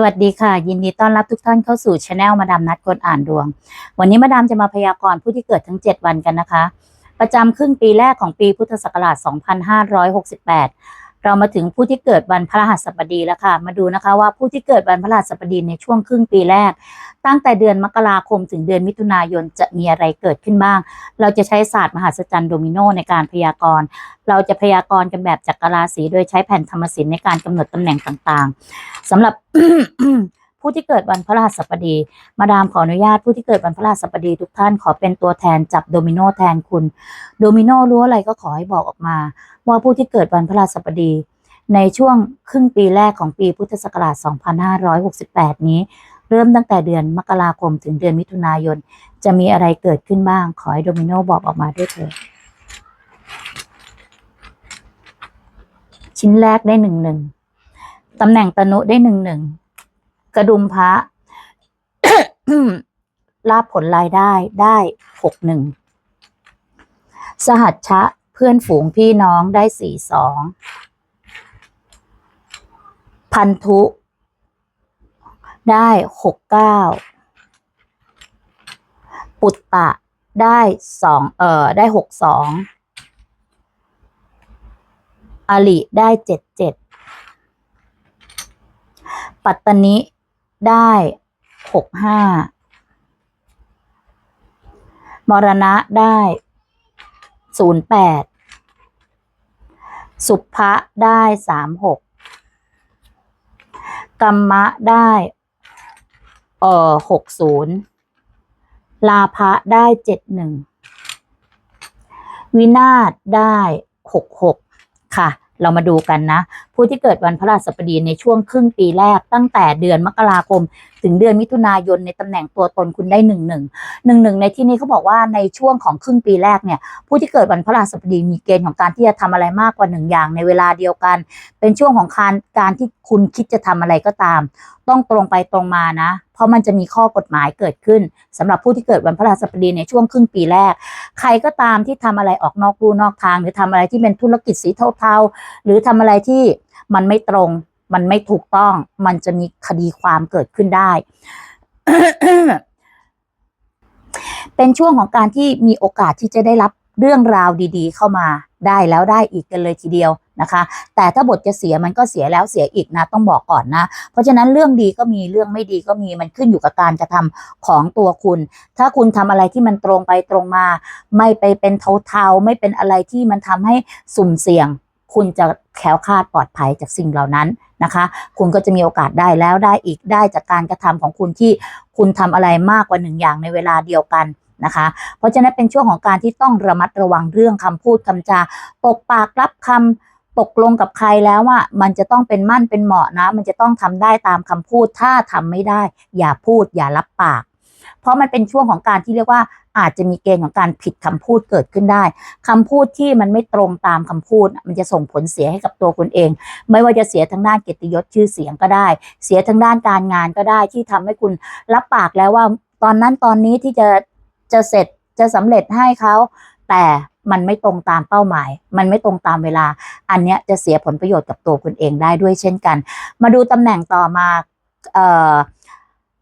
สวัสดีค่ะ ยินดีต้อนรับทุกท่านเข้าสู่ช anel มาดามนัดคนอ่านดวง วันนี้มาดามจะมาพยากรณ์ผู้ที่เกิดทั้ง 7 วันกันนะคะ ประจำครึ่งปีแรกของปีพุทธศักราช 2568 เรามาถึงผู้ที่เกิดวันพระหัสบดีแล้วค่ะ มาดูนะคะว่าผู้ที่เกิดวันพระหัสบดีในช่วงครึ่งปีแรก ตั้งแต่เดือนมกราคมถึงเดือนมิถุนายนจะมีอะไรเกิดขึ้นบ้าง เราจะใช้ศาสตร์มหัศจรรย์โดมิโนในการพยากรณ์ เราจะพยากรณ์กันแบบจักรราศีโดยใช้แผ่นธรรมศิลป์ในการกำหนดตำแหน่งต่างๆสำหรับ ผู้ที่เกิดวันพระรหัสบดี มาดามขออนุญาตผู้ที่เกิดวันพระรหัสบดีทุกท่านขอเป็นตัวแทนจับโดมิโนแทนคุณ โดมิโนรู้อะไรก็ขอให้บอกออกมา ว่าผู้ที่เกิดวันพระรหัสบดี ในช่วงครึ่งปีแรกของปีพุทธศักราช 2568 นี้ เริ่มตั้งแต่เดือนมกราคมถึงเดือนมิถุนายน จะมีอะไรเกิดขึ้นบ้าง ขอให้โดมิโนบอกออกมาด้วยเถิดชิ้นแรกได้หนึ่งหนึ่งตำแหน่งตนุได้หนึ่งหนึ่ง กระดุมพระลาบผลรายได้ได้หกหนึ่งสหัชชะเพื่อนฝูงพี่น้องได้สี่สองพันธุ ได้หกเก้าปุตตะได้สองเอ่อได้หกสองอลิได้เจ็ดเจ็ดปัตตนิ ได้หกห้ามรณะได้ศูนย์แปดสุภะได้สามหกกรรมะได้เอ่อหกศูนย์ลาภะได้เจ็ดหนึ่งวินาศได้หกหกค่ะ เรามาดูกันนะ ผู้ที่เกิดวันพระราชบดีในช่วงครึ่งปีแรกตั้งแต่เดือนมกราคม ถึงเดือนมิถุนายนในตำแหน่งตัวตนคุณได้หนึ่งหนึ่งหนึ่งหนึ่งในที่นี้เขาบอกว่าในช่วงของครึ่งปีแรกเนี่ยผู้ที่เกิดวันพระราชบดีมีเกณฑ์ของการที่จะทำอะไรมากกว่าหนึ่งอย่างในเวลาเดียวกัน เป็นช่วงของการการที่คุณคิดจะทำอะไรก็ตาม ต้องตรงไปตรงมานะ เพราะมันจะมีข้อกฎหมายเกิดขึ้นสำหรับผู้ที่เกิดวันพระราชบดีในช่วงครึ่งปีแรก ใครก็ตามที่ทำอะไรออกนอกรูนอกทาง หรือทำอะไรที่เป็นธุรกิจสีเทาๆหรือทำอะไรที่มันไม่ตรง มันไม่ถูกต้อง มันจะมีคดีความเกิดขึ้นได้ เป็นช่วงของการที่มีโอกาสที่จะได้รับเรื่องราวดีๆ เข้ามาได้แล้วได้อีกกันเลยทีเดียวนะคะ แต่ถ้าบทจะเสียมันก็เสียแล้วเสียอีกนะ ต้องบอกก่อนนะ เพราะฉะนั้นเรื่องดีก็มีเรื่องไม่ดีก็มีมันขึ้นอยู่กับการกระทำของตัวคุณ ถ้าคุณทำอะไรที่มันตรงไปตรงมา ไม่ไปเป็นเทาๆไม่เป็นอะไรที่มันทำให้สุ่มเสี่ยง คุณจะแคล้วคลาดปลอดภัยจากสิ่งเหล่านั้นนะคะ คุณก็จะมีโอกาสได้แล้วได้อีกได้จากการกระทำของคุณที่คุณทำอะไรมากกว่าหนึ่งอย่างในเวลาเดียวกันนะคะ เพราะฉะนั้นเป็นช่วงของการที่ต้องระมัดระวังเรื่องคำพูดคำจาตกปากรับคำตกลงกับใครแล้วว่ามันจะต้องเป็นมั่นเป็นเหมาะนะ มันจะต้องทำได้ตามคำพูดถ้าทำไม่ได้ อย่าพูดอย่ารับปาก เพราะมันเป็นช่วงของการที่เรียกว่า อาจจะมีเกณฑ์ของการผิดคำพูดเกิดขึ้นได้คำพูดที่มันไม่ตรงตามคำพูด มันจะส่งผลเสียให้กับตัวคุณเอง ไม่ว่าจะเสียทางด้านเกียรติยศชื่อเสียงก็ได้ เสียทางด้านการงานก็ได้ที่ทำให้คุณรับปากแล้วว่า ตอนนั้นตอนนี้ที่จะจะเสร็จจะสำเร็จให้เขาแต่มันไม่ตรงตามเป้าหมาย มันไม่ตรงตามเวลา อันเนี้ยจะเสียผลประโยชน์กับตัวคุณเองได้ด้วยเช่นกัน มาดูตำแหน่งต่อมา เอ่อ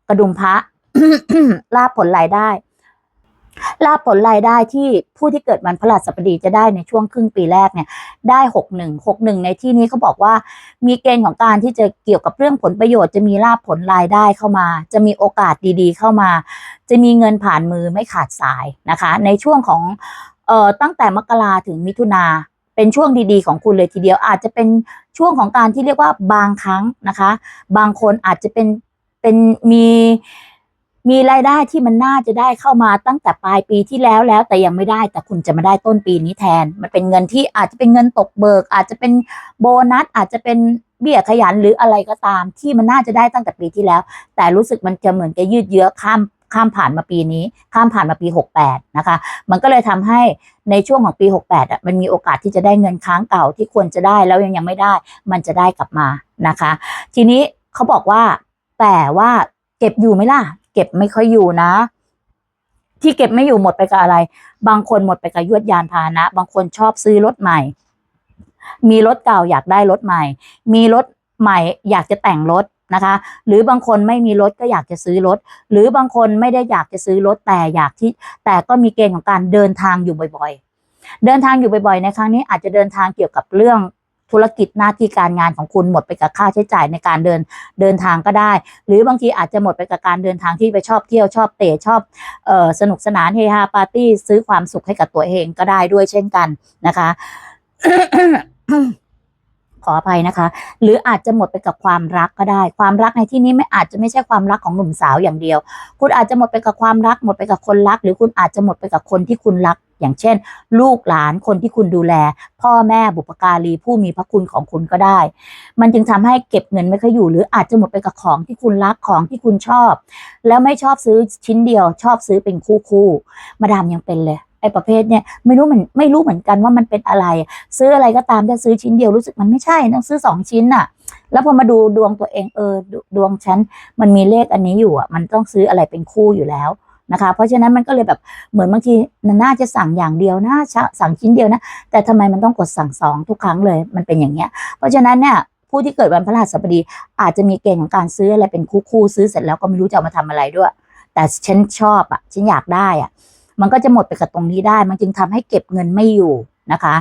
กระดุมพระลาบผลรายได้ ลาบผลรายได้ที่ผู้ที่เกิดวันพฤหัสบดีจะได้ในช่วงครึ่งปีแรกเนี่ยได้หกหนึ่งหกหนึ่งในที่นี้เขาบอกว่า มีเกณฑ์ของการที่จะเกี่ยวกับเรื่องผลประโยชน์จะมีลาบผลรายได้เข้ามา จะมีโอกาสดีๆ เข้ามา จะมีเงินผ่านมือไม่ขาดสายนะคะ ในช่วงของเอ่อตั้งแต่มกราถึงมิถุนาเป็นช่วงดีๆของคุณเลยทีเดียว อาจจะเป็นช่วงของการที่เรียกว่าบางครั้งนะคะ บางคนอาจจะเป็นเป็นมี มีรายได้ที่มันน่าจะได้เข้ามาตั้งแต่ปลายปีที่แล้วแล้ว แต่ยังไม่ได้แต่คุณจะมาได้ต้นปีนี้แทน มันเป็นเงินที่อาจจะเป็นเงินตกเบิก อาจจะเป็นโบนัสอาจจะเป็นเบี้ยขยันหรืออะไรก็ตาม ที่มันน่าจะได้ตั้งแต่ปีที่แล้ว แต่รู้สึกมันจะเหมือนจะยืดเยื้อข้ามข้ามผ่านมาปีนี้ ข้ามผ่านมาปี 68 นะคะ มันก็เลยทำให้ในช่วงของปี 68อะมันมีโอกาสที่จะได้เงินค้างเก่าที่ควรจะได้แล้วยังยังไม่ได้ มันจะได้กลับมานะคะ ทีนี้เขาบอกว่าแต่ว่าเก็บอยู่ไหมล่ะ เก็บไม่ค่อยอยู่นะ ที่เก็บไม่อยู่หมดไปกับอะไร บางคนหมดไปกับยวดยานพาหนะ บางคนชอบซื้อรถใหม่ มีรถเก่าอยากได้รถใหม่ มีรถใหม่อยากจะแต่งรถนะคะ หรือบางคนไม่มีรถก็อยากจะซื้อรถ หรือบางคนไม่ได้อยากจะซื้อรถแต่อยากที่ แต่ก็มีเกณฑ์ของการเดินทางอยู่บ่อย ๆ เดินทางอยู่บ่อยๆ ในครั้งนี้อาจจะเดินทางเกี่ยวกับเรื่อง ธุรกิจหน้าที่การงานของคุณหมดไปกับค่าใช้จ่ายในการเดินเดินทางก็ได้ หรือบางทีอาจจะหมดไปกับการเดินทางที่ไปชอบเที่ยวชอบเตะชอบเออสนุกสนานเฮฮาปาร์ตี้ซื้อความสุขให้กับตัวเองก็ได้ด้วยเช่นกันนะคะ ขออภัยนะคะ หรืออาจจะหมดไปกับความรักก็ได้ ความรักในที่นี้ไม่อาจจะไม่ใช่ความรักของหนุ่มสาวอย่างเดียว คุณอาจจะหมดไปกับความรัก หมดไปกับคนรัก หรือคุณอาจจะหมดไปกับคนที่คุณรัก อย่างเช่น ลูกหลานคนที่คุณดูแล พ่อแม่บุปการีผู้มีพระคุณของคุณก็ได้ มันจึงทำให้เก็บเงินไม่ค่อยอยู่ หรืออาจจะหมดไปกับของที่คุณรักของที่คุณชอบ แล้วไม่ชอบซื้อชิ้นเดียว ชอบซื้อเป็นคู่คู่มาดามยังเป็นเลย ประเภทเนี่ยไม่รู้เหมือนไม่รู้เหมือนกันว่ามันเป็นอะไร ซื้ออะไรก็ตามถ้าซื้อชิ้นเดียวรู้สึกมันไม่ใช่ต้องซื้อสองชิ้นน่ะแล้วพอมาดูดวงตัวเองเออดวงฉันมันมีเลขอันนี้อยู่อะ มันต้องซื้ออะไรเป็นคู่อยู่แล้วนะคะ เพราะฉะนั้นมันก็เลยแบบเหมือนบางทีนน่าจะสั่งอย่างเดียวนะชะสั่งชิ้นเดียวนะ แต่ทำไมมันต้องกดสั่งสองทุกครั้งเลย มันเป็นอย่างเงี้ย เพราะฉะนั้นเนี่ยผู้ที่เกิดวันพฤหัสบดี อาจจะมีเกณฑ์ของการซื้ออะไรเป็นคู่คู่ซื้อเสร็จแล้วก็ไม่รู้จะเอามาทำอะไรด้วย แต่ฉันชอบอะฉันอยากได้อะ มันก็จะหมดไปกับตรงนี้ได้ มันจึงทำให้เก็บเงินไม่อยู่นะคะ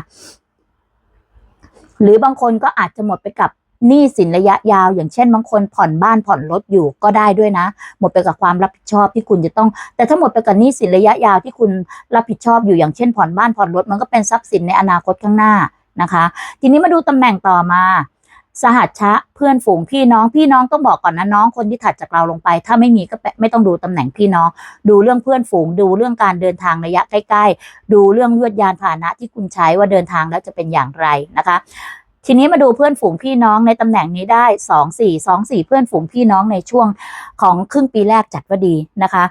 หรือบางคนก็อาจจะหมดไปกับหนี้สินระยะยาว อย่างเช่นบางคนผ่อนบ้านผ่อนรถอยู่ก็ได้ด้วยนะ หมดไปกับความรับผิดชอบที่คุณจะต้อง แต่ถ้าหมดไปกับหนี้สินระยะยาวที่คุณรับผิดชอบอยู่อย่างเช่นผ่อนบ้านผ่อนรถมันก็เป็นทรัพย์สินในอนาคตข้างหน้านะคะ ทีนี้มาดูตำแหน่งต่อมา สหัชชะเพื่อนฝูงพี่น้องพี่น้องต้องบอกก่อนนะน้องคนที่ถัดจากเราลงไป ถ้าไม่มีก็ไม่ต้องดูตำแหน่งพี่น้อง ดูเรื่องเพื่อนฝูง ดูเรื่องการเดินทางระยะใกล้ๆ ดูเรื่องยวดยานพาหนะที่คุณใช้ว่าเดินทางแล้วจะเป็นอย่างไรนะคะทีนี้มาดูเพื่อนฝูงพี่น้องในตำแหน่งนี้ได้สองสี่สองสี่เพื่อนฝูงพี่น้องในช่วงของครึ่งปีแรกจัดว่าดีนะคะ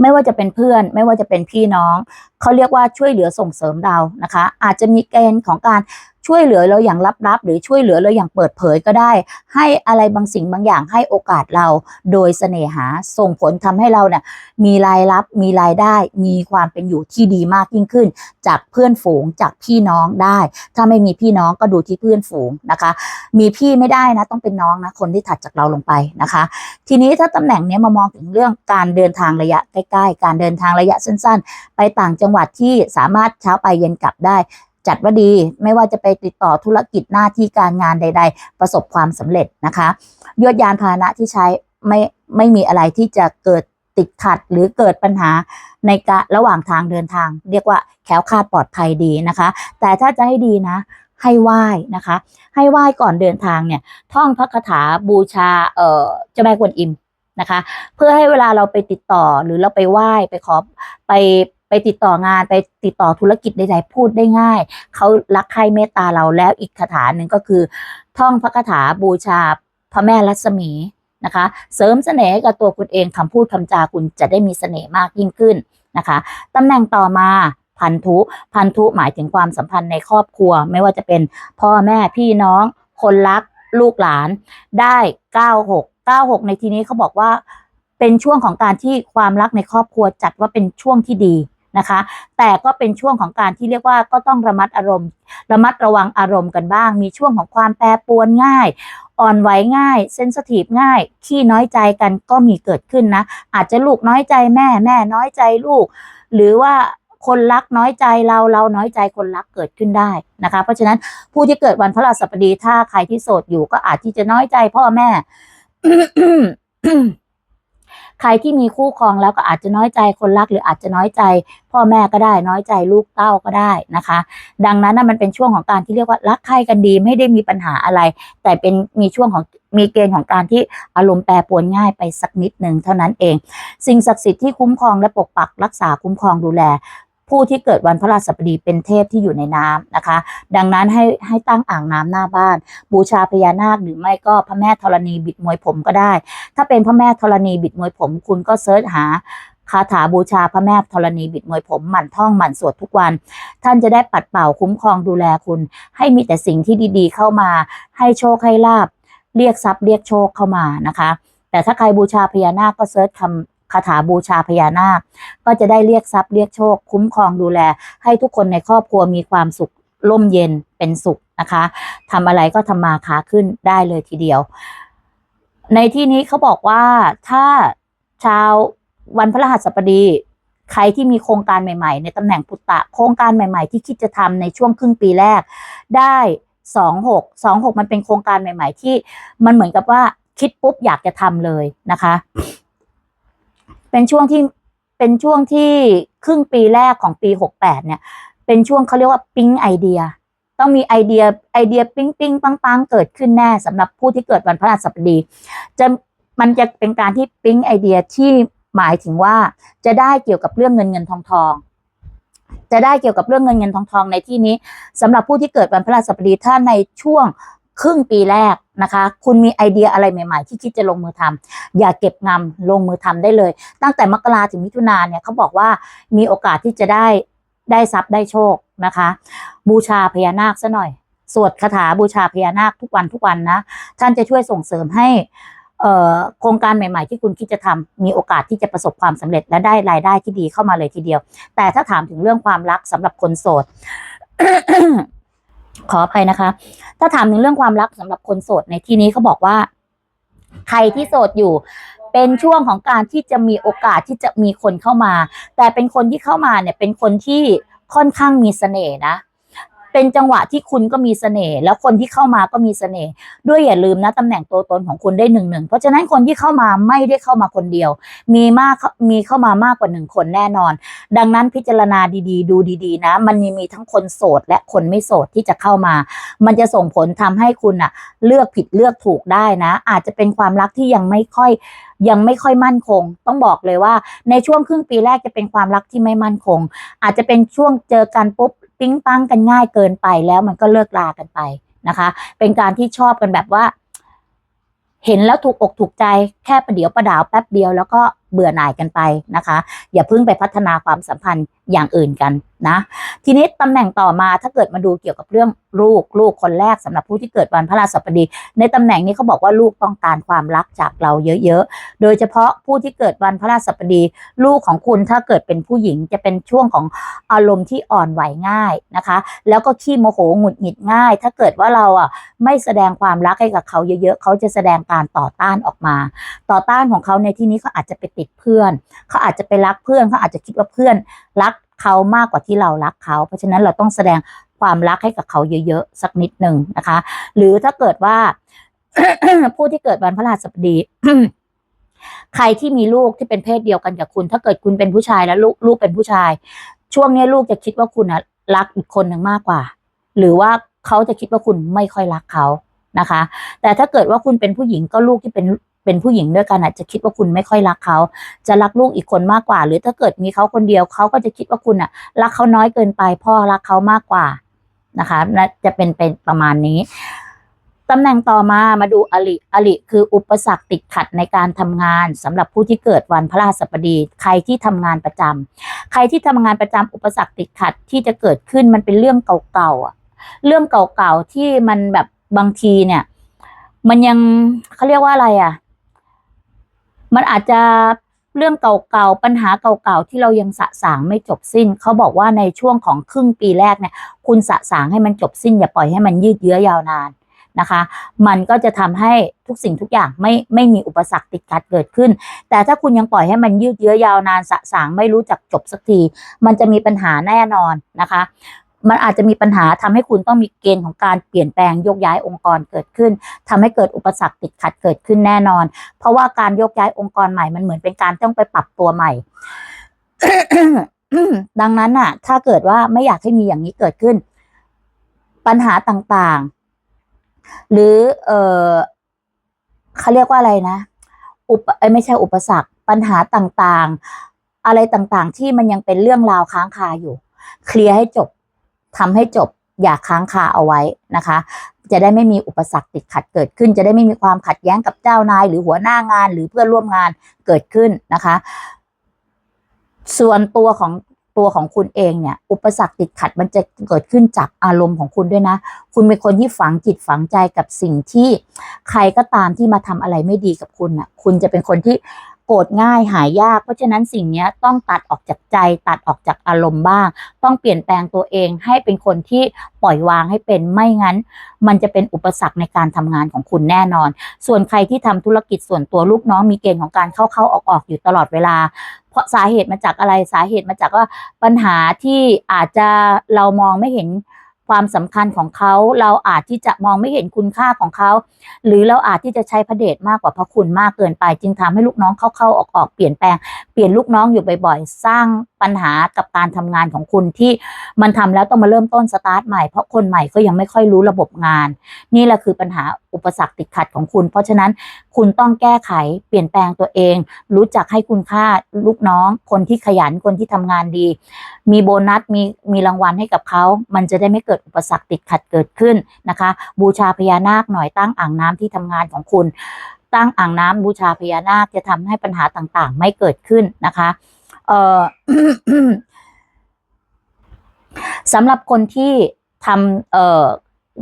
ไม่ว่าจะเป็นเพื่อน ไม่ว่าจะเป็นพี่น้อง เขาเรียกว่าช่วยเหลือส่งเสริมเรานะคะ อาจจะมีเกณฑ์ของการ ช่วยเหลือเราอย่างลับๆ หรือช่วยเหลือเราอย่างเปิดเผยก็ได้ ให้อะไรบางสิ่งบางอย่างให้โอกาสเรา โดยเสน่หาส่งผลทำให้เราเนี่ยมีรายรับมีรายได้ มีความเป็นอยู่ที่ดีมากยิ่งขึ้น จากเพื่อนฝูงจากพี่น้องได้ ถ้าไม่มีพี่น้องก็ดูที่เพื่อนฝูงนะคะ มีพี่ไม่ได้นะต้องเป็นน้องนะคนที่ถัดจากเราลงไปนะคะ ทีนี้ถ้าตำแหน่งนี้มามองถึงเรื่องการเดินทางระยะใกล้ๆ การเดินทางระยะสั้น ๆ ไปต่างจังหวัดที่สามารถเช้าไปเย็นกลับได้ จัดว่าดี ไม่ว่าจะไปติดต่อธุรกิจหน้าที่การงานใด ๆ ประสบความสำเร็จนะคะยวดยานพาหนะที่ใช้ไม่ไม่มีอะไรที่จะเกิดติดขัดหรือเกิดปัญหาในกะระหว่างทางเดินทาง เรียกว่าแคล้วคาดปลอดภัยดีนะคะ แต่ถ้าจะให้ดีนะ ให้ไหว้นะคะ ให้ไหว้ก่อนเดินทางเนี่ย ท่องพระคาถาบูชาเอ่อเจ้าแม่กวนอิมนะคะ เพื่อให้เวลาเราไปติดต่อหรือเราไปไหว้ไปขอไป ไปติดต่องานไปติดต่อธุรกิจใดๆพูดได้ง่าย เขารักใครเมตตาเราแล้วอีกคาถาหนึ่งก็คือ ท่องพระคาถาบูชาพระแม่รัศมีนะคะ เสริมเสน่ห์กับตัวคุณเองคำพูดคำจาคุณจะได้มีเสน่ห์มากยิ่งขึ้นนะคะตำแหน่งต่อมาพันธุพันธุหมายถึงความสัมพันธ์ในครอบครัว ไม่ว่าจะเป็นพ่อแม่พี่น้อง คนรัก ลูกหลานได้ 96 96 ในทีนี้เขาบอกว่าเป็นช่วงของการที่ความรักในครอบครัวจัดว่าเป็นช่วงที่ดี นะคะ แต่ก็เป็นช่วงของการที่เรียกว่าก็ต้องระมัดอารมณ์ ระมัดระวังอารมณ์กันบ้าง มีช่วงของความแปรปรวนง่าย อ่อนไหวง่าย เซนสทีฟง่าย ขี้น้อยใจกันก็มีเกิดขึ้นนะ อาจจะลูกน้อยใจแม่ แม่น้อยใจลูก หรือว่าคนรักน้อยใจเราเราน้อยใจคนรักเกิดขึ้นได้นะคะ เพราะฉะนั้นผู้ที่เกิดวันพฤหัสบดีถ้าใครที่โสดอยู่ก็อาจที่จะน้อยใจพ่อแม่ ใครที่มีคู่ครองแล้วก็อาจจะน้อยใจคนรักหรืออาจจะน้อยใจ พ่อแม่ก็ได้น้อยใจลูกเต้าก็ได้นะคะ ดังนั้นนะมันเป็นช่วงของการที่เรียกว่ารักใครกันดีไม่ได้มีปัญหาอะไร แต่เป็นมีช่วงของมีเกณฑ์ของการที่อารมณ์แปรปรวนง่ายไปสักนิดหนึ่งเท่านั้นเอง สิ่งศักดิ์สิทธิ์ที่คุ้มครองและปกปักรักษาคุ้มครองดูแล ผู้ที่เกิดวันพระราชบดีเป็นเทพที่อยู่ในน้ำนะคะ ดังนั้นให้ให้ตั้งอ่างน้ำหน้าบ้าน บูชาพญานาคหรือไม่ก็พระแม่ธรณีบิดมวยผมก็ได้ ถ้าเป็นพระแม่ธรณีบิดมวยผม คุณก็เซิร์ชหาคาถาบูชาพระแม่ธรณีบิดมวยผมหมั่นท่องหมั่นสวดทุกวัน ท่านจะได้ปัดเป่าคุ้มครองดูแลคุณ ให้มีแต่สิ่งที่ดีๆ เข้ามา ให้โชคให้ลาบ เรียกทรัพย์เรียกโชคเข้ามานะคะ แต่ถ้าใครบูชาพญานาคก็เซิร์ชคำ คาถาบูชาพญานาค ก็จะได้เรียกทรัพย์เรียกโชค คุ้มครองดูแล ให้ทุกคนในครอบครัวมีความสุขร่มเย็นเป็นสุขนะคะทำอะไรก็ทำมาค้าขึ้นได้เลยทีเดียว ในที่นี้เขาบอกว่าถ้าชาววันพฤหัสบดีใครที่มีโครงการใหม่ๆ ในตำแหน่งปุตตะ โครงการใหม่ๆ ที่คิดจะทำในช่วงครึ่งปีแรก ได้สองหกสองหกมันเป็นโครงการใหม่ ๆ ที่มันเหมือนกับว่าคิดปุ๊บอยากจะทำเลยนะคะ เป็นช่วงที่เป็นช่วงที่ครึ่งปีแรกของปีหกแปดเนี่ย เป็นช่วงเขาเรียกว่าปิ๊งไอเดีย ต้องมีไอเดียไอเดียปิ๊งปิ๊งปังปังเกิดขึ้นแน่สำหรับผู้ที่เกิดวันพฤหัสบดี จะมันจะเป็นการที่ปิ๊งไอเดียที่หมายถึงว่าจะได้เกี่ยวกับเรื่องเงินเงินทองทองจะได้เกี่ยวกับเรื่องเงินเงินทองทองในที่นี้สำหรับผู้ที่เกิดวันพฤหัสบดีถ้าในช่วงครึ่งปีแรก นะคะ คุณมีไอเดียอะไรใหม่ ๆ ที่คิดจะลงมือทำอย่าเก็บงำลงมือทำได้เลย ตั้งแต่มกราถึงมิถุนาเนี่ยเขาบอกว่ามีโอกาสที่จะได้ได้ทรัพย์ได้โชคนะคะ บูชาพญานาคซะหน่อย สวดคาถาบูชาพญานาคทุกวันทุกวันนะ ท่านจะช่วยส่งเสริมให้โครงการใหม่ ๆ ที่คุณคิดจะทำมีโอกาสที่จะประสบความสำเร็จและได้รายได้ที่ดีเข้ามาเลยทีเดียว แต่ถ้าถามถึงเรื่องความรักสำหรับคนโสด ขออภัยนะคะ ถ้าถามถึงเรื่องความรักสำหรับคนโสดในที่นี้เขาบอกว่า ใครที่โสดอยู่ เป็นช่วงของการที่จะมีโอกาสที่จะมีคนเข้ามา แต่เป็นคนที่เข้ามาเนี่ยเป็นคนที่ค่อนข้างมีเสน่ห์นะ เป็นจังหวะที่คุณก็มีเสน่ห์แล้วคนที่เข้ามาก็มีเสน่ห์ด้วยอย่าลืมนะตำแหน่งตัวตนของคุณได้หนึ่งหนึ่งเพราะฉะนั้นคนที่เข้ามาไม่ได้เข้ามาคนเดียว มีมากมีเข้ามามากกว่าหนึ่งคนแน่นอน ดังนั้นพิจารณาดีๆ ดูดีๆ นะ มันยังมีทั้งคนโสดและคนไม่โสดที่จะเข้ามา มันจะส่งผลทำให้คุณอะเลือกผิดเลือกถูกได้นะ อาจจะเป็นความรักที่ยังไม่ค่อยยังไม่ค่อยมั่นคง ต้องบอกเลยว่าในช่วงครึ่งปีแรกจะเป็นความรักที่ไม่มั่นคง อาจจะเป็นช่วงเจอกันปุ๊บ ปิ๊งปังกันง่ายเกินไปแล้วมันก็เลิกลากันไปนะคะ เป็นการที่ชอบกันแบบว่า เห็นแล้วถูกอกถูกใจแค่ประเดี๋ยวประดาวแป๊บเดียวแล้วก็ เบื่อหน่ายกันไปนะคะ อย่าเพิ่งไปพัฒนาความสัมพันธ์อย่างอื่นกันนะ ทีนี้ตำแหน่งต่อมาถ้าเกิดมาดูเกี่ยวกับเรื่องลูกลูกคนแรกสำหรับผู้ที่เกิดวันพฤหัสบดี ในตำแหน่งนี้เขาบอกว่าลูกต้องการความรักจากเราเยอะๆ โดยเฉพาะผู้ที่เกิดวันพฤหัสบดี ลูกของคุณถ้าเกิดเป็นผู้หญิงจะเป็นช่วงของอารมณ์ที่อ่อนไหวง่ายนะคะ แล้วก็ขี้โมโหหงุดหงิดง่าย ถ้าเกิดว่าเราอะไม่แสดงความรักให้กับเขาเยอะๆ เขาจะแสดงการต่อต้านออกมา ต่อต้านของเขาในที่นี้เขาอาจจะไปติดเพื่อน เขาอาจจะไปรักเพื่อนเขาอาจจะคิดว่าเพื่อน รักเขามากกว่าที่เรารักเขา เพราะฉะนั้นเราต้องแสดงความรักให้กับเขาเยอะๆสักนิดหนึ่งนะคะ หรือถ้าเกิดว่าผู้ที่เกิดวันพฤหัสบดีใครที่มีลูกที่เป็นเพศเดียวกันกับคุณ ถ้าเกิดคุณเป็นผู้ชายแล้วลูกลูกเป็นผู้ชาย ช่วงนี้ลูกจะคิดว่าคุณนะรักอีกคนหนึ่งมากกว่า หรือว่าเขาจะคิดว่าคุณไม่ค่อยรักเขานะคะ แต่ถ้าเกิดว่าคุณเป็นผู้หญิงก็ลูกที่เป็น เป็นผู้หญิงด้วยกันอาจจะคิดว่าคุณไม่ค่อยรักเขา จะรักลูกอีกคนมากกว่า หรือถ้าเกิดมีเขาคนเดียวเขาก็จะคิดว่าคุณอะ รักเขาน้อยเกินไปพ่อรักเขามากกว่านะคะน่าจะเป็นเป็นประมาณนี้ตำแหน่งต่อมามาดูอลิอลิคืออุปสรรคติดขัดในการทำงานสำหรับผู้ที่เกิดวันพฤหัสบดี ใครที่ทำงานประจำใครที่ทำงานประจำอุปสรรคติดขัดที่จะเกิดขึ้นมันเป็นเรื่องเก่าๆเรื่องเก่าๆที่มันแบบบางทีเนี่ย มันยังเขาเรียกว่าอะไรอะ มันอาจจะเรื่องเก่าๆ ปัญหาเก่าๆ ที่เรายังสะสางไม่จบสิ้น เขาบอกว่าในช่วงของครึ่งปีแรกเนี่ย คุณสะสางให้มันจบสิ้น อย่าปล่อยให้มันยืดเยื้อยาวนานนะคะ มันก็จะทำให้ทุกสิ่งทุกอย่างไม่ไม่มีอุปสรรคติดขัดเกิดขึ้น แต่ถ้าคุณยังปล่อยให้มันยืดเยื้อยาวนานสะสางไม่รู้จักจบสักที มันจะมีปัญหาแน่นอนนะคะ มันอาจจะมีปัญหาทำให้คุณต้องมีเกณฑ์ของการเปลี่ยนแปลงโยกย้ายองค์กรเกิดขึ้นทำให้เกิดอุปสรรคติดขัดเกิดขึ้นแน่นอน เพราะว่าการโยกย้ายองค์กรใหม่มันเหมือนเป็นการต้องไปปรับตัวใหม่ ดังนั้นน่ะ ถ้าเกิดว่าไม่อยากให้มีอย่างนี้เกิดขึ้น ปัญหาต่างๆ หรือ เออเขาเรียกว่าอะไรนะ อุปไม่ใช่อุปสรรค ปัญหาต่างๆ อะไรต่างๆ ที่มันยังเป็นเรื่องราวค้างคาอยู่ เคลียร์ให้จบ ทำให้จบอย่าค้างคาเอาไว้นะคะ จะได้ไม่มีอุปสรรคติดขัดเกิดขึ้น จะได้ไม่มีความขัดแย้งกับเจ้านาย หรือหัวหน้างานหรือเพื่อนร่วมงานเกิดขึ้นนะคะ ส่วนตัวของตัวของคุณเองเนี่ย อุปสรรคติดขัดมันจะเกิดขึ้นจากอารมณ์ของคุณด้วยนะ คุณเป็นคนที่ฝังจิตฝังใจกับสิ่งที่ใครก็ตามที่มาทำอะไรไม่ดีกับคุณน่ะ คุณจะเป็นคนที่ โกรธง่ายหายยาก เพราะฉะนั้นสิ่งนี้ต้องตัดออกจากใจ ตัดออกจากอารมณ์บ้าง ต้องเปลี่ยนแปลงตัวเองให้เป็นคนที่ปล่อยวางให้เป็นไม่งั้น มันจะเป็นอุปสรรคในการทำงานของคุณแน่นอน ส่วนใครที่ทำธุรกิจส่วนตัวลูกน้องมีเกณฑ์ของการเข้าเข้าออกออกอยู่ตลอดเวลา เพราะสาเหตุมาจากอะไรสาเหตุมาจากว่าปัญหาที่อาจจะเรามองไม่เห็น ความสำคัญของเขาเราอาจที่จะมองไม่เห็นคุณค่าของเขา หรือเราอาจที่จะใช้พระเดชมากกว่าพระคุณมากเกินไป จึงทำให้ลูกน้องเข้าเข้าออกออกเปลี่ยนแปลงเปลี่ยนลูกน้องอยู่บ่อยๆ สร้างปัญหากับการทำงานของคุณที่มันทำแล้วต้องมาเริ่มต้นสตาร์ทใหม่เพราะคนใหม่ก็ยังไม่ค่อยรู้ระบบงาน นี่แหละคือปัญหาอุปสรรคติดขัดของคุณ เพราะฉะนั้นคุณต้องแก้ไขเปลี่ยนแปลงตัวเอง รู้จักให้คุณค่าลูกน้อง คนที่ขยันคนที่ทำงานดี มีโบนัสมีมีรางวัลให้กับเขา มันจะได้ไม่เกิดอุปสรรคติดขัดเกิดขึ้นนะคะ บูชาพญานาคหน่อยตั้งอ่างน้ำที่ทำงานของคุณ ตั้งอ่างน้ำบูชาพญานาคจะทำให้ปัญหาต่างๆ ไม่เกิดขึ้นนะคะเอ่อสำหรับคนที่ทำเอ่อ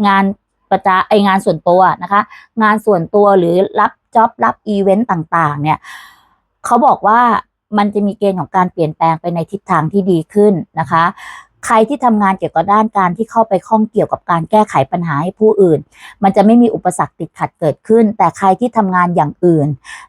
งานประจาไองานส่วนตัวนะคะ งานส่วนตัวหรือรับจ็อบรับอีเวนต์ต่าง ๆ เนี่ยเขาบอกว่ามันจะมีเกณฑ์ของการเปลี่ยนแปลงไปในทิศทางที่ดีขึ้นนะคะ ใครที่ทำงานเกี่ยวกับด้านการที่เข้าไปข้องเกี่ยวกับการแก้ไขปัญหาให้ผู้อื่น มันจะไม่มีอุปสรรคติดขัดเกิดขึ้น แต่ใครที่ทำงานอย่างอื่น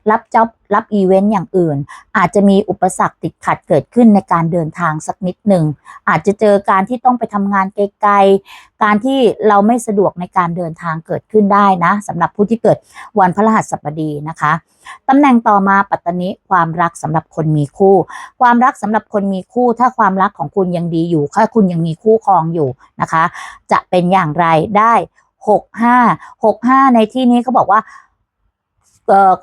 รับจ็อบ รับอีเวนต์อย่างอื่น อาจจะมีอุปสรรคติดขัดเกิดขึ้นในการเดินทางสักนิดหนึ่ง อาจจะเจอการที่ต้องไปทำงานไกลๆ การที่เราไม่สะดวกในการเดินทางเกิดขึ้นได้นะสำหรับผู้ที่เกิดวันพฤหัสบดีนะคะตำแหน่งต่อมาปัตตานิความรักสำหรับคนมีคู่ ความรักสำหรับคนมีคู่ ถ้าความรักของคุณยังดีอยู่ถ้าคุณยังมีคู่ครองอยู่นะคะ จะเป็นอย่างไรได้หกห้าหกห้าในที่นี้เขาบอกว่า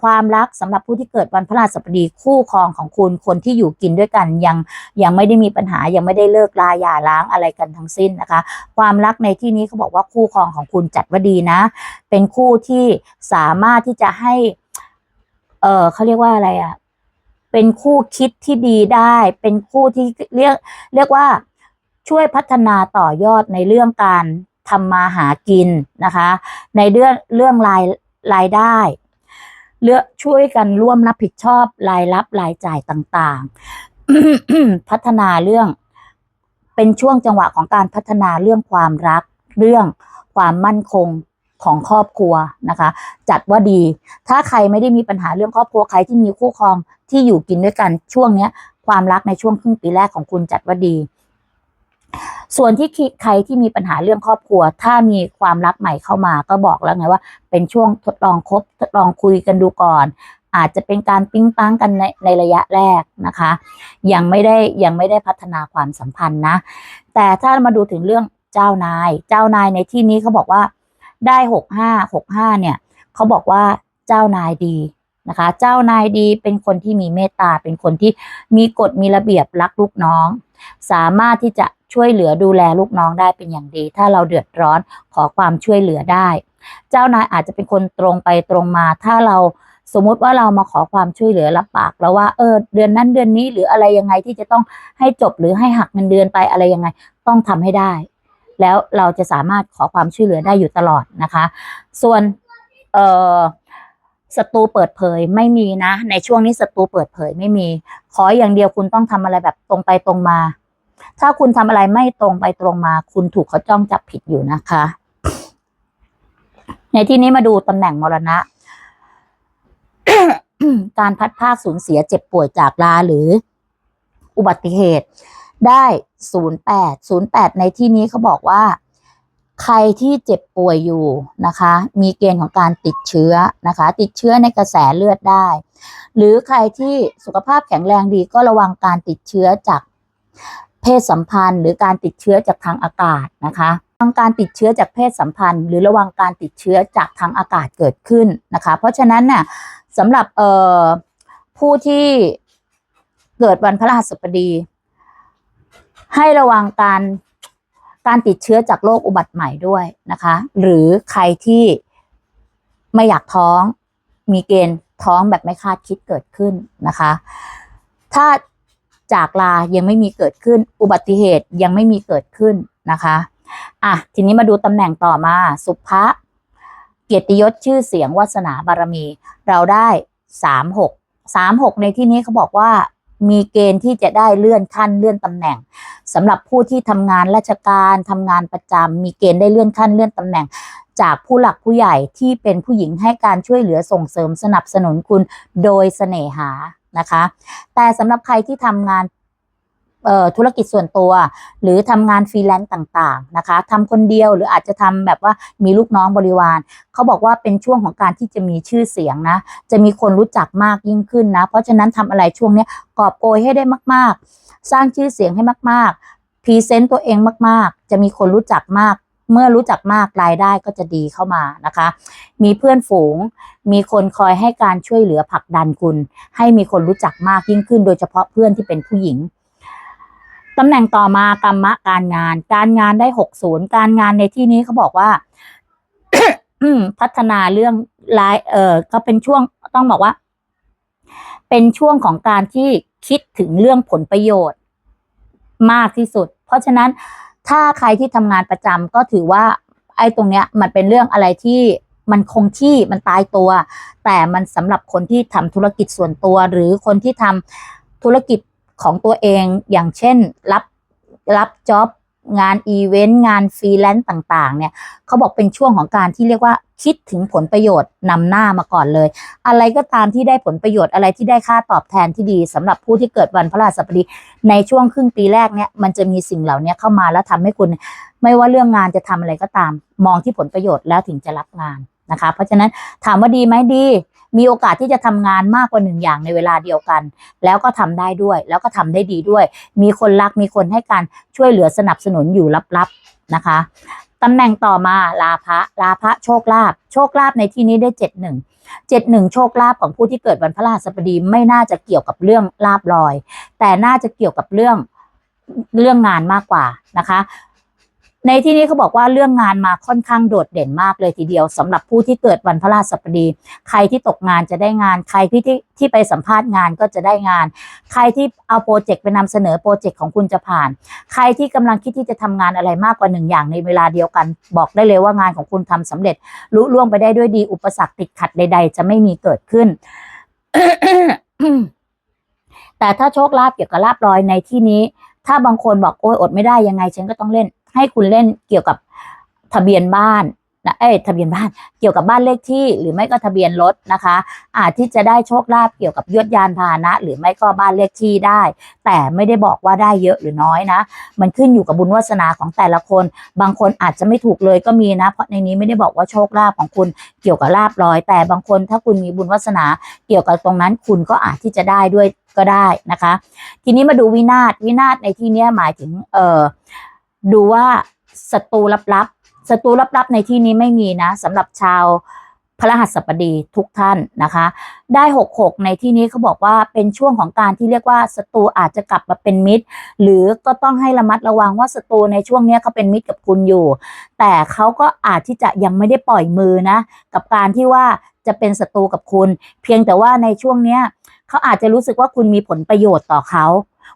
ความรักสำหรับผู้ที่เกิดวันพฤหัสบดีคู่ครองของคุณคนที่อยู่กินด้วยกันยังยังไม่ได้มีปัญหายังไม่ได้เลิกลาหย่าร้างอะไรกันทั้งสิ้นนะคะ ความรักในที่นี้เขาบอกว่าคู่ครองของคุณจัดว่าดีนะ เป็นคู่ที่สามารถที่จะให้ เออเขาเรียกว่าอะไรอะ่ะเป็นคู่คิดที่ดีได้ เป็นคู่ที่เรียกเรียกว่าช่วยพัฒนาต่อยอดในเรื่องการทำมาหากินนะคะ ในเรื่องเรื่องรายรายได้ เลือกช่วยกันร่วมรับผิดชอบรายรับรายจ่ายต่างๆ พัฒนาเรื่อง เป็นช่วงจังหวะของการพัฒนาเรื่องความรัก เรื่องความมั่นคงของครอบครัวนะคะ จัดว่าดี ถ้าใครไม่ได้มีปัญหาเรื่องครอบครัวใครที่มีคู่ครองที่อยู่กินด้วยกันช่วงเนี้ย ความรักในช่วงครึ่งปีแรกของคุณจัดว่าดี ส่วนที่ใครที่มีปัญหาเรื่องครอบครัว ถ้ามีความรักใหม่เข้ามาก็บอกแล้วไงว่า เป็นช่วงทดลองคบทดลองคุยกันดูก่อน อาจจะเป็นการปิ๊งปังกันในในระยะแรกนะคะ ยังไม่ได้ยังไม่ได้พัฒนาความสัมพันธ์นะ แต่ถ้ามาดูถึงเรื่องเจ้านาย เจ้านายในที่นี้เขาบอกว่าได้หกห้าหกห้าเนี่ยเขาบอกว่าเจ้านายดีนะคะ เจ้านายดีเป็นคนที่มีเมตตาเป็นคนที่มีกฎมีระเบียบรักลูกน้อง สามารถที่จะ ช่วยเหลือดูแลลูกน้องได้เป็นอย่างดี ถ้าเราเดือดร้อนขอความช่วยเหลือได้ เจ้านายอาจจะเป็นคนตรงไปตรงมา ถ้าเราสมมุติว่าเรามาขอความช่วยเหลือรับปากแล้วว่าเออเดือนนั้นเดือนนี้หรืออะไรยังไงที่จะต้องให้จบหรือให้หักเงินเดือนไปอะไรยังไง ต้องทำให้ได้ แล้วเราจะสามารถขอความช่วยเหลือได้อยู่ตลอดนะคะ ส่วนเออศัตรูเปิดเผยไม่มีนะ ในช่วงนี้ศัตรูเปิดเผยไม่มี ขออย่างเดียวคุณต้องทำอะไรแบบตรงไปตรงมา ถ้าคุณทำอะไรไม่ตรงไปตรงมา คุณถูกเขาจ้องจับผิดอยู่นะคะ ในที่นี้มาดูตำแหน่งมรณะ การพัดภาคสูญเสียเจ็บป่วยจากลาหรือ อุบัติเหตุ ได้ศูนย์แปดศูนย์แปดในที่นี้เขาบอกว่า ใครที่เจ็บป่วยอยู่นะคะ มีเกณฑ์ของการติดเชื้อนะคะ ติดเชื้อในกระแสเลือดได้ หรือใครที่สุขภาพแข็งแรงดีก็ระวังการติดเชื้อจาก เพศสัมพันธ์ หรือการติดเชื้อจากทางอากาศนะคะระวังการติดเชื้อจากเพศสัมพันธ์ หรือระวังการติดเชื้อจากทางอากาศเกิดขึ้นนะคะ เพราะฉะนั้นน่ะสำหรับเอ่อผู้ที่เกิดวันพฤหัสบดี ให้ระวังการการติดเชื้อจากโรคอุบัติใหม่ด้วยนะคะ หรือใครที่ไม่อยากท้องมีเกณฑ์ท้องแบบไม่คาดคิดเกิดขึ้นนะคะ ถ้า จากลายังไม่มีเกิดขึ้น อุบัติเหตุยังไม่มีเกิดขึ้นนะคะอะทีนี้มาดูตำแหน่งต่อมา สุภะเกียรติยศชื่อเสียงวาสนาบารมี เราได้สามหกสามหกในที่นี้เขาบอกว่ามีเกณฑ์ที่จะได้เลื่อนขั้นเลื่อนตำแหน่งสำหรับผู้ที่ทำงานราชการทำงานประจำมีเกณฑ์ได้เลื่อนขั้นเลื่อนตำแหน่ง จากผู้หลักผู้ใหญ่ที่เป็นผู้หญิงให้การช่วยเหลือส่งเสริมสนับสนุนคุณโดยเสน่หา นะคะ แต่สำหรับใครที่ทำงานธุรกิจส่วนตัว หรือทำงานฟรีแลนซ์ต่างๆนะคะทำคนเดียวหรืออาจจะทำแบบว่ามีลูกน้องบริวาร เขาบอกว่าเป็นช่วงของการที่จะมีชื่อเสียงนะ จะมีคนรู้จักมากยิ่งขึ้นนะ เพราะฉะนั้นทำอะไรช่วงนี้กอบโกยให้ได้มาก ๆ สร้างชื่อเสียงให้มาก ๆพรีเซนต์ตัวเองมาก ๆ จะมีคนรู้จักมาก เมื่อรู้จักมากรายได้ก็จะดีเข้ามานะคะ มีเพื่อนฝูง มีคนคอยให้การช่วยเหลือผลักดันคุณ ให้มีคนรู้จักมากยิ่งขึ้น โดยเฉพาะเพื่อนที่เป็นผู้หญิงตำแหน่งต่อมากรรมะการงาน การงานได้หกศูนย์การงานในที่นี้เขาบอกว่าพัฒนาเรื่องราย เออก็เป็นช่วงต้องบอกว่า เป็นช่วงของการที่คิดถึงเรื่องผลประโยชน์มากที่สุด เพราะฉะนั้น ถ้าใครที่ทำงานประจำก็ถือว่าไอ้ตรงเนี้ยมันเป็นเรื่องอะไรที่มันคงที่มันตายตัว แต่มันสำหรับคนที่ทำธุรกิจส่วนตัว หรือคนที่ทำธุรกิจของตัวเองอย่างเช่น รับรับจ็อบ งานอีเวนต์งานฟรีแลนซ์ต่างๆ เนี่ยเขาบอกเป็นช่วงของการที่เรียกว่าคิดถึงผลประโยชน์นำหน้ามาก่อนเลย อะไรก็ตามที่ได้ผลประโยชน์อะไรที่ได้ค่าตอบแทนที่ดีสำหรับผู้ที่เกิดวันพฤหัสบดี ในช่วงครึ่งปีแรกเนี่ยมันจะมีสิ่งเหล่านี้เข้ามาแล้วทำให้คุณ ไม่ว่าเรื่องงานจะทำอะไรก็ตาม มองที่ผลประโยชน์แล้วถึงจะรับงานนะคะ เพราะฉะนั้นถามว่าดีไหมดี มีโอกาสที่จะทำงานมากกว่าหนึ่งอย่างในเวลาเดียวกัน แล้วก็ทำได้ด้วย แล้วก็ทำได้ดีด้วย มีคนรักมีคนให้การช่วยเหลือสนับสนุนอยู่ลับๆนะคะตำแหน่งต่อมาลาภะลาภะโชคลาภโชคลาภในที่นี้ได้เจ็ดหนึ่งเจ็ดหนึ่งโชคลาภของผู้ที่เกิดวันพฤหัสบดีไม่น่าจะเกี่ยวกับเรื่องลาบลอย แต่น่าจะเกี่ยวกับเรื่องเรื่องงานมากกว่านะคะ ในที่นี้เขาบอกว่าเรื่องงานมาค่อนข้างโดดเด่นมากเลยทีเดียวสำหรับผู้ที่เกิดวันพฤหัสบดี ใครที่ตกงานจะได้งาน ใครที่ที่ที่ไปสัมภาษณ์งานก็จะได้งาน ใครที่เอาโปรเจกต์ไปนำเสนอโปรเจกต์ของคุณจะผ่าน ใครที่กำลังคิดที่จะทำงานอะไรมากกว่าหนึ่งอย่างในเวลาเดียวกัน บอกได้เลยว่างานของคุณทำสำเร็จลุล่วงไปได้ด้วยดีอุปสรรคติดขัดใด ๆ จะไม่มีเกิดขึ้นแต่ถ้าโชคลาภเกี่ยวกับลาบลอยในที่นี้ ถ้าบางคนบอกโอ้ยอดไม่ได้ยังไงฉันก็ต้องเล่น ให้คุณเล่นเกี่ยวกับทะเบียนบ้านนะเอ้ยทะเบียนบ้านเกี่ยวกับบ้านเลขที่หรือไม่ก็ทะเบียนรถนะคะ อาจที่จะได้โชคลาภเกี่ยวกับยวดยานพาหนะ หรือไม่ก็บ้านเลขที่ได้ แต่ไม่ได้บอกว่าได้เยอะหรือน้อยนะ มันขึ้นอยู่กับบุญวาสนาของแต่ละคน บางคนอาจจะไม่ถูกเลยก็มีนะ เพราะในนี้ไม่ได้บอกว่าโชคลาภของคุณเกี่ยวกับลาบลอย แต่บางคนถ้าคุณมีบุญวาสนาเกี่ยวกับตรงนั้นคุณก็อาจที่จะได้ด้วยก็ได้นะคะ ทีนี้มาดูวินาศวินาศในที่นี้หมายถึงเอ่อ ดูว่าศัตรูลับๆศัตรูลับๆในที่นี้ไม่มีนะสำหรับชาวพระรหัสบดีทุกท่านนะคะ ได้หกหกในที่นี้เขาบอกว่าเป็นช่วงของการที่เรียกว่าศัตรูอาจจะกลับมาเป็นมิตร หรือก็ต้องให้ระมัดระวังว่าศัตรูในช่วงนี้เขาเป็นมิตรกับคุณอยู่ แต่เขาก็อาจที่จะยังไม่ได้ปล่อยมือนะ กับการที่ว่าจะเป็นศัตรูกับคุณ เพียงแต่ว่าในช่วงเนี้ยเขาอาจจะรู้สึกว่าคุณมีผลประโยชน์ต่อเขา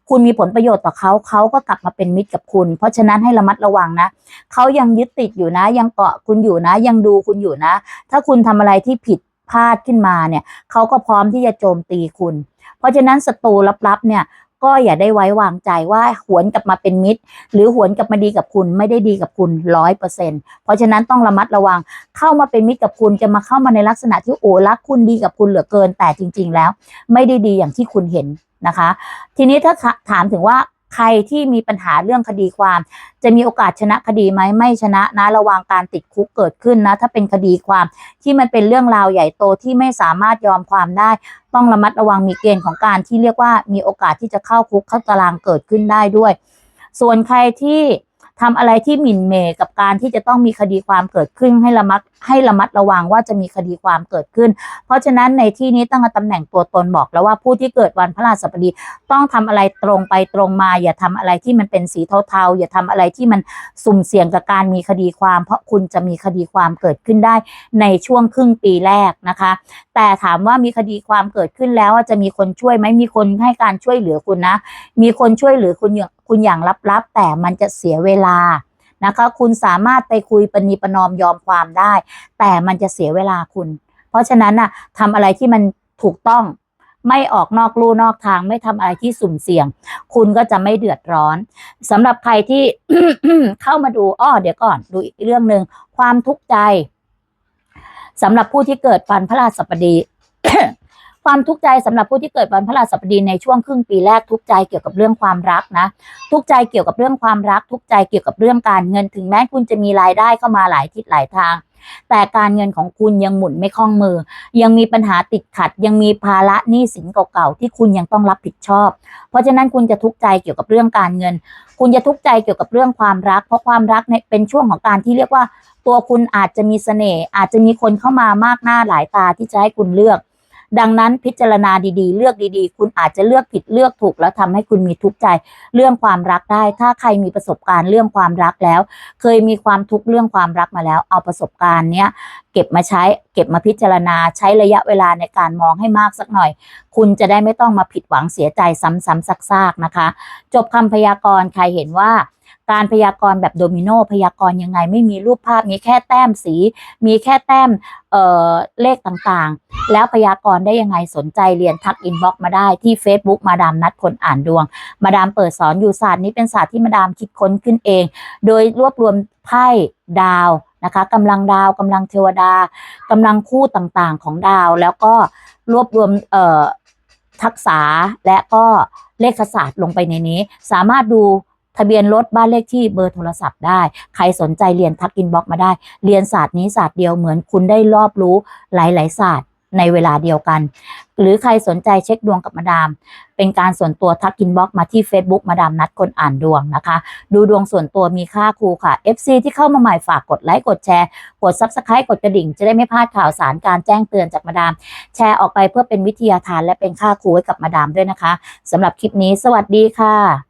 คุณมีผลประโยชน์ต่อเขาเขาก็กลับมาเป็นมิตรกับคุณ เพราะฉะนั้นให้ระมัดระวังนะเขายังยึดติดอยู่นะ ยังเกาะคุณอยู่นะ ยังดูคุณอยู่นะ ถ้าคุณทำอะไรที่ผิดพลาดขึ้นมาเนี่ยเขาก็พร้อมที่จะโจมตีคุณ เพราะฉะนั้นศัตรูลับๆเนี่ยก็อย่าได้ไว้วางใจว่าหวนกลับมาเป็นมิตร หรือหวนกลับมาดีกับคุณไม่ได้ดีกับคุณร้อยเปอร์เซ็นเพราะฉะนั้นต้องระมัดระวังเข้ามาเป็นมิตรกับคุณจะมาเข้ามาในลักษณะที่โอ้รักคุณดีกับคุณเหลือเกินแต่จริง ๆ แล้ว ไม่ได้ดีอย่างที่คุณเห็น นะคะ ทีนี้ถ้าถามถึงว่าใครที่มีปัญหาเรื่องคดีความ จะมีโอกาสชนะคดีไหมไม่ชนะนะระวังการติดคุกเกิดขึ้นนะถ้าเป็นคดีความที่มันเป็นเรื่องราวใหญ่โตที่ไม่สามารถยอมความได้ ต้องระมัดระวังมีเกณฑ์ของการที่เรียกว่ามีโอกาสที่จะเข้าคุกเข้าตารางเกิดขึ้นได้ด้วย ส่วนใครที่ทำอะไรที่หมิ่นเมกับการที่จะต้องมีคดีความเกิดขึ้นให้ระมัด ให้ระมัดระวังว่าจะมีคดีความเกิดขึ้น เพราะฉะนั้นในที่นี้ตั้งต่ตำแหน่งตัวตนบอกแล้วว่าผู้ที่เกิดวันพฤหัสบดีต้องทำอะไรตรงไปตรงมา อย่าทำอะไรที่มันเป็นสีเทาๆอย่าทำอะไรที่มันสุ่มเสี่ยงกับการมีคดีความ เพราะคุณจะมีคดีความเกิดขึ้นได้ในช่วงครึ่งปีแรกนะคะ แต่ถามว่ามีคดีความเกิดขึ้นแล้วจะมีคนช่วยไหมมีคนให้การช่วยเหลือคุณนะ มีคนช่วยเหลือคุณอย่างคุณอย่างลับๆแต่มันจะเสียเวลา นะคะ คุณสามารถไปคุยปณีประนอมยอมความได้ แต่มันจะเสียเวลาคุณ เพราะฉะนั้นน่ะทำอะไรที่มันถูกต้องไม่ออกนอกลู่นอกทางไม่ทำอะไรที่สุ่มเสี่ยง คุณก็จะไม่เดือดร้อนสำหรับใครที่เข้ามาดูอ้อเดี๋ยวก่อน ดูอีกเรื่องหนึ่งความทุกข์ใจสำหรับผู้ที่เกิดวันพระราชบดี ความทุกข์ใจสำหรับผู้ที่เกิดวันพระราชบดีในช่วงครึ่งปีแรกทุกข์ใจเกี่ยวกับเรื่องความรักนะ ทุกข์ใจเกี่ยวกับเรื่องความรัก ทุกข์ใจเกี่ยวกับเรื่องการเงินถึงแม้คุณจะมีรายได้เข้ามาหลายทิศหลายทางแต่การเงินของคุณยังหมุนไม่คล่องมือ ยังมีปัญหาติดขัด ยังมีภาระหนี้สินเก่าๆที่คุณยังต้องรับผิดชอบ เพราะฉะนั้นคุณจะทุกข์ใจเกี่ยวกับเรื่องการเงิน คุณจะทุกข์ใจเกี่ยวกับเรื่องความรัก เพราะความรักเนี่ยเป็นช่วงของการที่เรียกว่า ตัวคุณอาจจะมีเสน่ห์อาจจะมีคนเข้ามามากหน้าหลายตาที่จะให้คุณเลือก ดังนั้นพิจารณาดีๆ เลือกดีๆ คุณอาจจะเลือกผิดเลือกถูก แล้วทำให้คุณมีทุกข์ใจ เรื่องความรักได้ ถ้าใครมีประสบการณ์เรื่องความรักแล้ว เคยมีความทุกข์เรื่องความรักมาแล้ว เอาประสบการณ์เนี้ยเก็บมาใช้ เก็บมาพิจารณาใช้ระยะเวลาในการมองให้มากสักหน่อย คุณจะได้ไม่ต้องมาผิดหวังเสียใจซ้ำๆซากๆนะคะ จบคำพยากรณ์ใครเห็นว่า การพยากรณ์แบบโดมิโนพยากรณ์ยังไงไม่มีรูปภาพมีแค่แต้มสี มีแค่แต้มเอ่อเลขต่างๆ แล้วพยากรณ์ได้ยังไงสนใจเรียนทักอินบ็อกมาได้ที่ Facebook มาดามนัดคนอ่านดวง มาดามเปิดสอนอยู่ศาสตร์นี้เป็นศาสตร์ที่มาดามคิดค้นขึ้นเอง โดยรวบรวมไพ่ดาวนะคะกำลังดาวกำลังเทวดากำลังคู่ต่างๆของดาว แล้วก็รวบรวมเอ่อทักษะและก็เลขศาสตร์ลงไปในนี้ สามารถดู ทะเบียนรถบ้านเลขที่เบอร์โทรศัพท์ได้ ใครสนใจเรียนทักอินบ็อกมาได้ เรียนศาสตร์นี้ศาสตร์เดียวเหมือนคุณได้รอบรู้หลาย ๆ ศาสตร์ในเวลาเดียวกัน หรือใครสนใจเช็คดวงกับมาดาม เป็นการส่วนตัวทักอินบ็อกมาที่ Facebook มาดามนัดคนอ่านดวงนะคะ ดูดวงส่วนตัวมีค่าครูค่ะ FC ที่เข้ามาใหม่ฝากกดไลค์กดแชร์ กด Subscribe กดกระดิ่ง จะได้ไม่พลาดข่าวสารการแจ้งเตือนจากมาดาม แชร์ออกไปเพื่อเป็นวิทยาทานและเป็นค่าครูให้กับมาดามด้วยนะคะสำหรับคลิปนี้ สวัสดีค่ะ